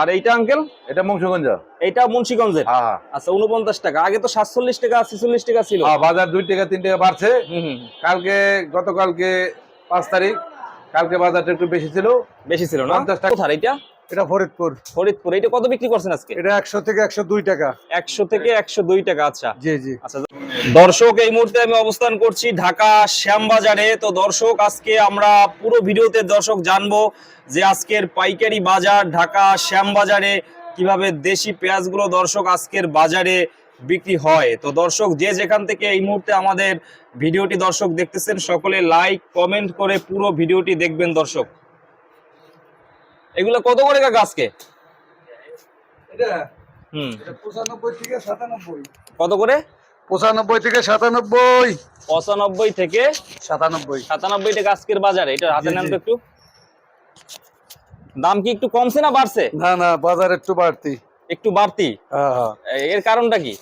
আর এইটা আঙ্কেল এটা মুন্সিগঞ্জ এটা মুন্সিগঞ্জের? হ্যাঁ হ্যাঁ। আচ্ছা উনপঞ্চাশ টাকা। আগে তো সাতচল্লিশ টাকা ছিচল্লিশ টাকা ছিল। হ্যাঁ, বাজার দুই টাকা তিন টাকা বাড়ছে। কালকে গতকালকে পাঁচ তারিখ কালকে বাজারটা একটু বেশি ছিল। বেশি ছিল না? 50 টাকা। এটা এটা ফরিদপুর। ফরিদপুর এটা কত বিক্রি করছেন আজকে? এটা একশো থেকে একশো দুই টাকা। একশো থেকে একশো দুই টাকা আচ্ছা। জি জি। আচ্ছা দর্শক এই মুহূর্তে আমি অবস্থান করছি ঢাকা শ্যামবাজারে। তো দর্শক আজকে আমরা পুরো ভিডিওতে দর্শক জানব যে আজকের পাইকারি বাজার ঢাকা শ্যামবাজারে কীভাবে দেশি পেঁয়াজগুলো দর্শক আজকের বাজারে বিক্রি হয়। তো দর্শক যে যেখান থেকে এই মুহূর্তে আমাদের ভিডিওটি দর্শক দেখতেছেন সকলে লাইক কমেন্ট করে পুরো ভিডিওটি দেখবেন দর্শক। এগুলো কত করে কাকা আজকে হুম। কত করে? পঁচানব্বই থেকে সাতানব্বই। পঁচানব্বই থেকে সাতানব্বই। সাতানব্বই টাকা আজকের বাজারে। এটা হাতে নেন তো একটু। দাম কি একটু কমছে না বাড়ছে? না না বাজার একটু বাড়তি। একটু বাড়তি? হ্যাঁ হ্যাঁ। এর কারণটা কি?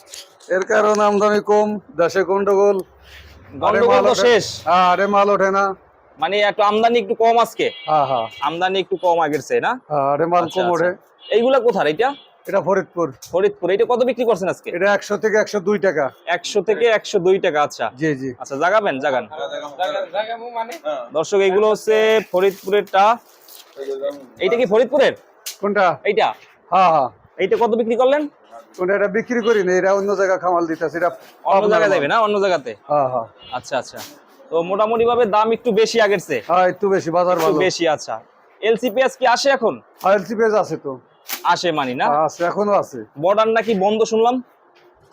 এর কারণে আমদানি কম দেশে গন্ডগোল। গন্ডগোল শেষ। হ্যাঁ আরে মাল ওঠে না। মানে একটু আমদানি একটু কম আজকে। হ্যাঁ হ্যাঁ। আমদানি একটু কম আগের চেয়ে না? হ্যাঁ আচ্ছা, কম ওঠে এইগুলা কোথায় এটা? এটা ফরিদপুর। ফরিদপুর। এটা কত বিক্রি করছেন আজকে? এটা একশো থেকে একশো দুই টাকা। একশো থেকে একশো দুই টাকা আচ্ছা। জি জি। আচ্ছা জাগাবেন জাগান। দর্শক এইগুলো হচ্ছে ফরিদপুরেরটা। এইটা কি ফরিদপুরের? কোনটা? এইটা? হ্যাঁ হ্যাঁ। এইটা কত বিক্রি করলেন? কোনটা? এটা বিক্রি করি না এটা অন্য জায়গা খামাল দিতেছে এটা অন্য জায়গায় যাবে না? অন্য জায়গাতে? হ্যাঁ হ্যাঁ। আচ্ছা আচ্ছা। তো মোটামুটি ভাবে দাম একটু বেশি আগের চেয়ে। হ্যাঁ একটু বেশি বাজার একটু বেশি আচ্ছা। এলসিপিএস কি আসে এখন? আইএলসি পেজ আছে তো। আসে মানি না? আছে এখনও আছে। বর্ডার নাকি বন্ধ শুনলাম।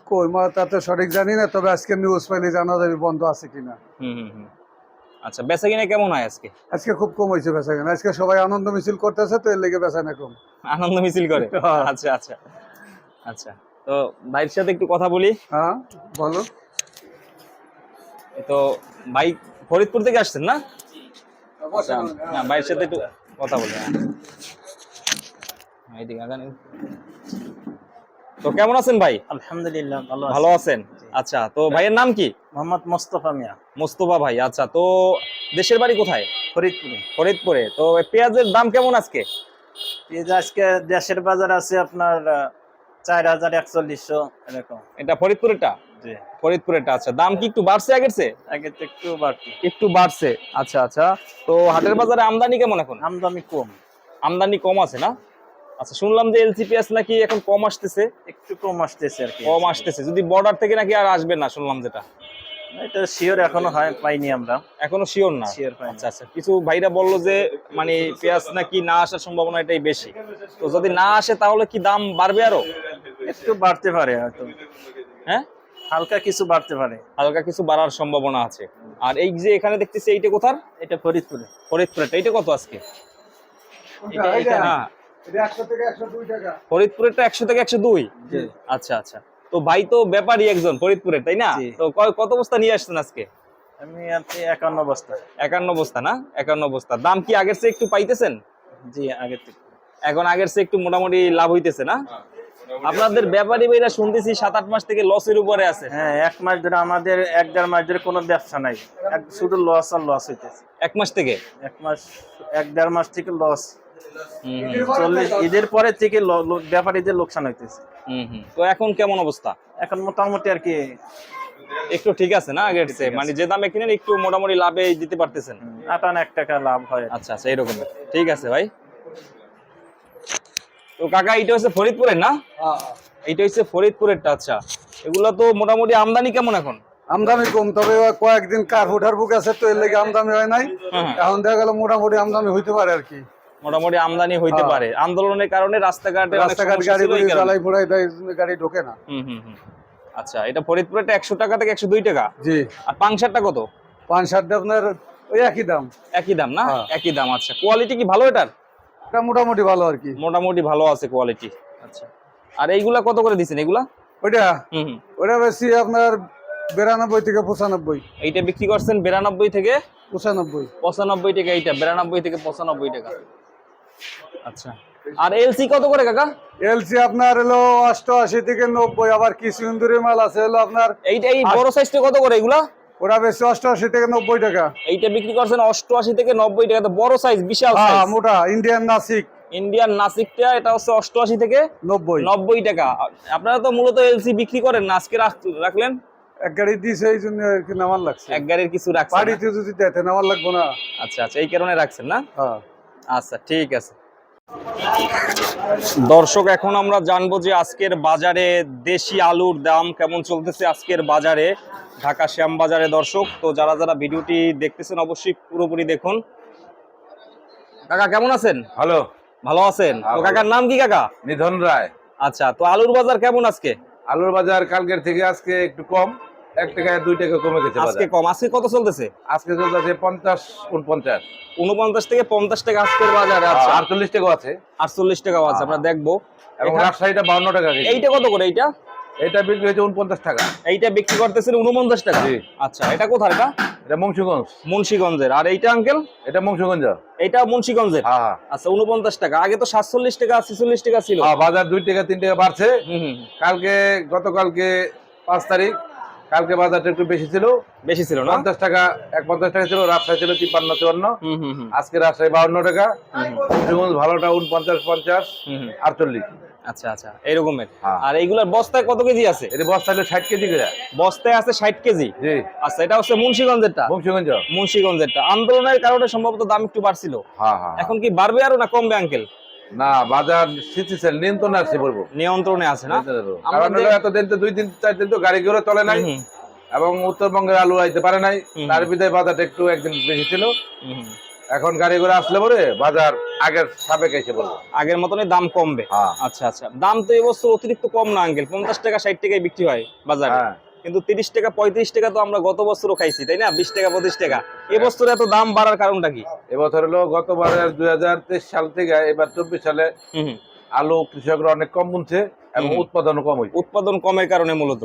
কই মা তাতে সঠিক জানি না তবে আজকে নিউজ পাইলে জানা যাবে বন্ধ আছে কিনা। হুম হুম হুম। আচ্ছা বেচা কিনা কেমন হয় আজকে? আজকে খুব কম হয়েছে বেচা কেনা। আজকে সবাই আনন্দ মিছিল করতেছে তো এর লেগে বেচা না কম। আনন্দ মিছিল করে? হ্যাঁ। আচ্ছা আচ্ছা। আচ্ছা তো ভাইয়ের সাথে একটু কথা বলি। হ্যাঁ বলো। তো ভাই ফরিদপুর থেকে আসছেন না? আচ্ছা না ভাইয়ের সাথে একটু কথা বলি হ্যাঁ। এইদিকে আগান। তো কেমন আছেন ভাই? আলহামদুলিল্লাহ ভালো ভালো আছেন? আচ্ছা তো ভাইয়ের নাম কি? মোহাম্মদ মোস্তফা মিয়া। মোস্তফা ভাই আচ্ছা তো দেশের বাড়ি কোথায়? ফরিদপুরে। ফরিদপুরে। তো পেঁয়াজের দাম কেমন আজকে? পেঁয়াজ আজকে দেশের বাজার আছে আপনার চার হাজার একচল্লিশশো এরকম। এটা ফরিদপুরেরটা? ফরিদপুরেরটা আচ্ছা। দাম কি একটু বাড়ছে আগের চেয়ে? আগে তো একটু বাড়তি একটু বাড়ছে। আচ্ছা আচ্ছা। তো হাটের বাজারে আমদানি কেমন এখন? আমদানি কম। আমদানি কম আছে না? আচ্ছা শুনলাম যে এলসিপিএস নাকি এখন কম আসতেছে। একটু কম আসতেছে আর কি। কম আসতেছে। যদি বর্ডার থেকে নাকি আর আসবে না শুনলাম যেটা। এটা শিওর এখনও হয় পাইনি আমরা। এখনও শিওর না? পাইনি। আচ্ছা আচ্ছা। কিছু ভাইরা বলল যে মানে পেঁয়াজ নাকি না আসার সম্ভাবনা এটাই বেশি। তো যদি না আসে তাহলে কি দাম বাড়বে আরও? একটু বাড়তে পারে হয়তো। হ্যাঁ? হালকা কিছু বাড়তে পারে। হালকা কিছু বাড়ার সম্ভাবনা আছে। আর এই যে এখানে দেখতেছি এইটা কোথার? এটা ফরিদপুরে। ফরিদপুরেরটা এইটা কত আজকে? এটা- এটা- এটা থেকে একশো দুই টাকা। ফরিদপুরেরটা একশো থেকে একশো দুই? জি। আচ্ছা আচ্ছা। তো ভাই তো ব্যাপারী একজন ফরিদপুরের তাই না? তো কত বস্তা নিয়ে আসছেন আজকে? আমি আছি একান্ন বস্তা। একান্ন বস্তা না? একান্ন বস্তা। দাম কি আগের চেয়ে একটু পাইতেছেন? জি আগে থেকে। এখন আগের চেয়ে একটু মোটামুটি লাভ হইতেছে না? আপনাদের ব্যাপারী ভাইরা শুনতেছি সাত আট মাস থেকে লসের উপরে আছে। হ্যাঁ এক মাস ধরে আমাদের এক দেড় মাস ধরে কোনো ব্যবসা নাই। শুধু লস আর লস হইতেছে। এক মাস থেকে? এক মাস এক দেড় মাস থেকে লস চল্লিশ ঈদের পরে থেকে ব্যাপারীদের লোকসান হইতেছে। হুম, হুম। তো এখন কেমন অবস্থা? এখন মোটামুটি আর কি একটু ঠিক আছে না আগের চেয়ে? মানে যে দামে কিনেন একটু মোটামুটি লাভে দিতে পারতেছেন? আটান এক টাকা লাভ হয়। আচ্ছা আচ্ছা এরকম। ঠিক আছে ভাই। তো কাকা এটা হচ্ছে ফরিদপুরের না? এইটা হচ্ছে ফরিদপুরেরটা আচ্ছা। এগুলো তো মোটামুটি আমদানি কেমন এখন? আমদানি কম তবে কয়েকদিন কার ফুটার বুক আছে তো এর লেগে আমদানি হয় নাই। হ্যাঁ, হ্যাঁ। এখন দেখা গেল মোটামুটি আমদানি হইতে পারে আর কি। মোটামুটি আমদানি হইতে হ্যাঁ। পারে। আন্দোলনের কারণে রাস্তাঘাটে রাস্তাঘাট গাড়ি কারণে। ফুড়াই দেয় গাড়ি ঢোকে না। হুম হুম আচ্ছা এটা ফরিদপুরেরটা একশো টাকা থেকে একশো দুই টাকা? জি। আর পাংশারটা কত? ষাটটা আপনার ওই একই দাম। একই দাম না? হ্যাঁ। একই দাম আচ্ছা। কোয়ালিটি কি ভালো এটার? এটা মোটামুটি ভালো আর কি। মোটামুটি ভালো আছে কোয়ালিটি আচ্ছা। আর এইগুলা কত করে দিচ্ছেন এগুলা? ওইটা? হুম ওইটা বেশি আপনার বিরানব্বই থেকে পঁচানব্বই। এইটা বিক্রি করছেন বিরানব্বই থেকে? পঁচানব্বই। পঁচানব্বই টাকা এইটা বিরানব্বই থেকে পঁচানব্বই টাকা। আচ্ছা। আর এলসি কত করে কাকা? এলসি আপনার হলো অষ্টআশি থেকে নব্বই আবার কিছু ইন্দুরি মাল আছে হলো আপনার এইটা এই বড় সাইজটা কত করে এগুলা? ওরা বেশি অষ্টআশি থেকে নব্বই টাকা। এইটা বিক্রি করছেন অষ্টআশি থেকে নব্বই টাকা বড় সাইজ বিশাল হ্যাঁ সাইজ মোটা ইন্ডিয়ান নাসিক ইন্ডিয়ান নাসিকটা এটা হচ্ছে অষ্টআশি থেকে নব্বই। নব্বই টাকা। আপনারা তো মূলত এলসি বিক্রি করেন না আজকে রাখলেন? এক গাড়ি দিয়েছে এই জন্য আর কি নামার লাগছে। এক গাড়ির কিছু রাখছেন না? বাড়িতে যদি নামার লাগবো না। আচ্ছা আচ্ছা এই কারণে রাখছেন না? হ্যাঁ। আচ্ছা ঠিক আছে। দর্শক এখন আমরা জানব যে আজকের বাজারে দেশি আলুর দাম কেমন চলতেছে আজকের বাজারে ঢাকা শ্যাম বাজারে দর্শক। তো যারা যারা ভিডিওটি দেখতেছেন অবশ্যই পুরোপুরি দেখুন। কাকা কেমন আছেন? ভালো। ভালো আছেন? তো। কাকার নাম কি কাকা? নিধন রায়। আচ্ছা তো আলুর বাজার কেমন আজকে? আলুর বাজার কালকের থেকে আজকে একটু কম। এক দুই টাকা কমে গেছে আজকে কম। আজকে কত চলতেছে? আজকে চলতেছে পঞ্চাশ উনপঞ্চাশ। উনপঞ্চাশ থেকে পঞ্চাশ টাকা আজকের বাজারে আচ্ছা আটচল্লিশ টাকা আছে। আটচল্লিশ টাকা আছে আমরা দেখব। এবং রাজশাহীটা বাউন্ন টাকা এইটা কত করে এইটা? এটা বিক্রি হয়েছে উনপঞ্চাশ টাকা। এইটা বিক্রি করতেছেন উনপঞ্চাশ টাকা? আচ্ছা এটা কোথায় এটা? এটা মুন্সিগঞ্জ। মুন্সিগঞ্জের। আর এইটা আঙ্কেল? এটা মুন্সিগঞ্জ। এটা মুন্সিগঞ্জের? হ্যাঁ হ্যাঁ। আচ্ছা উনপঞ্চাশ টাকা। আগে তো সাতচল্লিশ টাকা ছেচল্লিশ টাকা ছিল। হ্যাঁ, বাজার দুই টাকা তিন টাকা বাড়ছে। কালকে গতকালকে পাঁচ তারিখ। কালকে বাজারটা একটু বেশি ছিল। বেশি ছিল না? পঞ্চাশ টাকা এক পঞ্চাশ টাকা ছিল রাজশাহী ছিল তিপ্পান্ন চুয়ান্ন। আজকে রাজশাহী বাউন্ন টাকা। ভালোটা উনপঞ্চাশ পঞ্চাশ। আটচল্লিশ। আচ্ছা আচ্ছা এরকমের হ্যাঁ। আর এইগুলার বস্তায় কত কেজি আছে? বস্তা হলো কেজি করে। বস্তায় আছে ষাট কেজি? জি। আচ্ছা এটা হচ্ছে মুন্সিগঞ্জেরটা? মুন্সিগঞ্জ। মুন্সিগঞ্জেরটা। আন্দোলনের কারণে সম্ভবত দাম একটু বাড়ছিল। হ্যাঁ হ্যাঁ। এখন কি বাড়বে আরও না কমবে আঙ্কেল? না বাজার স্থিতিশীল নিয়ন্ত্রণ আসছে বলব। নিয়ন্ত্রণে আছে না? কারণ হলো দেখ- এতদিন তো দুই দিন চার দিন তো গাড়ি ঘোড়া চলে নাই এবং উত্তরবঙ্গের আলু আইতে পারে নাই। তার বিদায় বাজারটা একটু একদিন বেশি ছিল। এখন গাড়ি ঘোড়া আসলে পরে বাজার আগের সাবেক এসে বলব। আগের মতনই দাম কমবে। হ্যাঁ। আচ্ছা আচ্ছা। দাম তো এবছর অতিরিক্ত কম না আঙ্কেল। পঞ্চাশ টাকা ষাট টাকায় বিক্রি হয় বাজারে। হ্যাঁ। কিন্তু তিরিশ টাকা পঁয়ত্রিশ টাকা তো আমরা গত বছরও খাইছি তাই না? বিশ টাকা পঁচিশ টাকা। এবছর এত দাম বাড়ার কারণটা কি? এবছর হলো গতবারের দুই হাজার তেইশ সাল থেকে এবার চব্বিশ সালে। আলু কৃষকরা অনেক কম বুনছে এবং উৎপাদন উৎপাদনও কম হয়েছে। উৎপাদন কমের কারণে মূলত।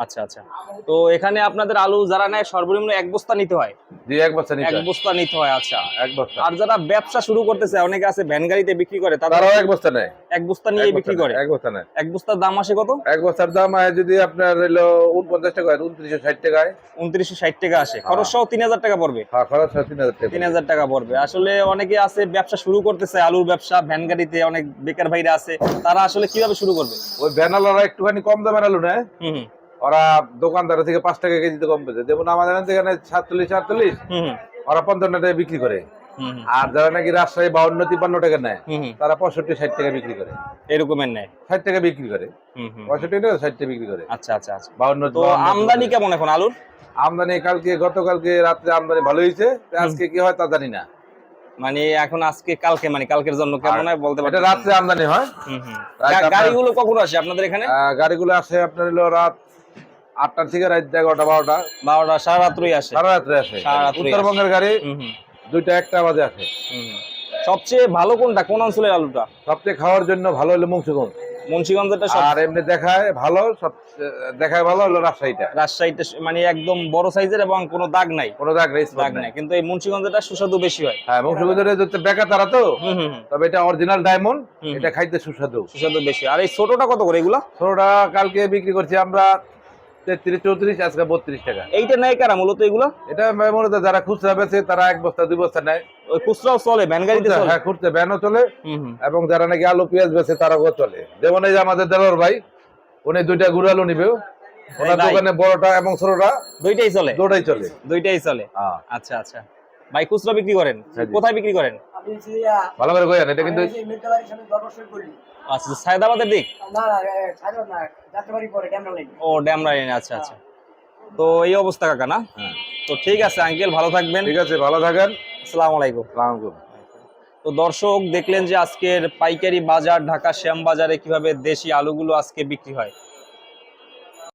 আচ্ছা আচ্ছা। তো এখানে আপনাদের আলু যারা নেয় সর্বনিম্ন এক বস্তা নিতে হয়? জি এক এক নিতে হয়। বস্তা নিতে হয় আচ্ছা। এক বস্তা। আর যারা ব্যবসা শুরু করতেছে অনেকে আছে ভ্যান গাড়িতে বিক্রি করে তারা তারাও এক বস্তা নেয়। এক বস্তা নিয়ে বিক্রি করে। এক বস্তা নেয়। এক বস্তার দাম আসে কত? এক বস্তার দাম আয় যদি আপনার হলো উনপঞ্চাশ টাকা হয় উনত্রিশশো ষাট টাকায় উনত্রিশশো ষাট টাকা আসে। খরচ সহ তিন হাজার টাকা পড়বে? হ্যাঁ খরচ তিন হাজার টাকা। তিন হাজার টাকা পড়বে। আসলে অনেকে আছে ব্যবসা শুরু করতেছে আলুর ব্যবসা ভ্যান গাড়িতে অনেক বেকার ভাইরা আছে তারা আসলে কীভাবে শুরু করবে? ওই ভ্যানালারা একটুখানি কম দামের আলু নেয়। হুম হুম। ওরা দোকানদার থেকে পাঁচ টাকা কেজিতে কম পেয়েছে। যেমন আমাদের এখানে সাতচল্লিশ আটচল্লিশ হুম, ওরা পঞ্চান্ন টাকা বিক্রি করে। আর যারা নাকি রাজশাহী বাউন্ন তিপ্পান্ন টাকা নেয় তারা পঁয়ষট্টি ষাট টাকা বিক্রি করে। এরকমের নেয়? ষাট টাকা বিক্রি করে। পঁয়ষট্টি টাকা ষাট টাকা বিক্রি করে। আচ্ছা আচ্ছা আচ্ছা। বাউন্ন তো আমদানি কেমন এখন আলুর? আমদানি কালকে গতকালকে রাত্রে আমদানি ভালো হয়েছে। আজকে কি হয় তা জানি না। মানে এখন আজকে কালকে মানে কালকের জন্য কেমন হয় বলতে পারছি রাত্রে আমদানি হয়। গাড়িগুলো কখন আসে আপনাদের এখানে? গাড়িগুলো আসে আপনার হলো রাত আটটার থেকে রাত এগারোটা বারোটা। বারোটা সারা রাত্রই আসে। সারা রাত্রে আসে। উত্তরবঙ্গের গাড়ি দুইটা একটা বাজে আসে। সবচেয়ে ভালো কোনটা? কোন অঞ্চলের আলুটা? সবচেয়ে খাওয়ার জন্য ভালো হলো মুন্সিগঞ্জ। মুন্সিগঞ্জেরটা আর এমনি দেখায় ভালো সব দেখায় ভালো হলো রাজশাহীটা। রাজশাহীতে মানে একদম বড় সাইজের এবং কোনো দাগ নাই। কোনো দাগ নেই দাগ নেই। কিন্তু এই মুন্সিগঞ্জেরটা সুস্বাদু বেশি হয়। হ্যাঁ মুন্সিগঞ্জের বেকা তারা তো তবে এটা অরিজিনাল ডায়মন্ড এটা খাইতে সুস্বাদু। সুস্বাদু বেশি আর এই ছোটটা কত করে এগুলা? ছোটটা কালকে বিক্রি করছি আমরা তেত্রিশ চৌত্রিশ আজকে বত্রিশ টাকা। এইটা নেয় কারা মূলত এগুলো? এটা মূলত যারা খুচরা বেছে তারা এক বস্তা দুই বস্তা নেয়। ওই খুচরাও চলে ভ্যান গাড়িতে হ্যাঁ খুচরা ভ্যানও চলে। হুম হুম। এবং যারা নাকি আলু পেঁয়াজ বেছে তারাও চলে। যেমন এই যে আমাদের দেলোর ভাই উনি দুইটা গুড় আলু নিবে। ওনার তাই? দোকানে বড়টা এবং ছোটটা দুইটাই চলে? চলে। দুইটাই চলে? হ্যাঁ। আচ্ছা আচ্ছা। ভাই খুচরা বিক্রি করেন? হ্যাঁ কোথায় বিক্রি করেন? আপনি যে, ভালো করে কইেন এটা কিন্তু সামনে করলি। আচ্ছা সায়দাবাদের দিক? না, না, না, যাত্রাবাড়ি পরে, ড্যামরা লাইন। ও ড্যামরা লাইনে আচ্ছা আচ্ছা। তো এই অবস্থা কাকা না। তো ঠিক আছে আঙ্কেল ভালো থাকবেন। ঠিক আছে ভালো থাকেন। আসসালামু আলাইকুম। সালাম আলাইকুম। তো দর্শক দেখলেন যে আজকের পাইকারি বাজার ঢাকা শ্যাম বাজারে কীভাবে দেশি আলুগুলো আজকে বিক্রি হয়।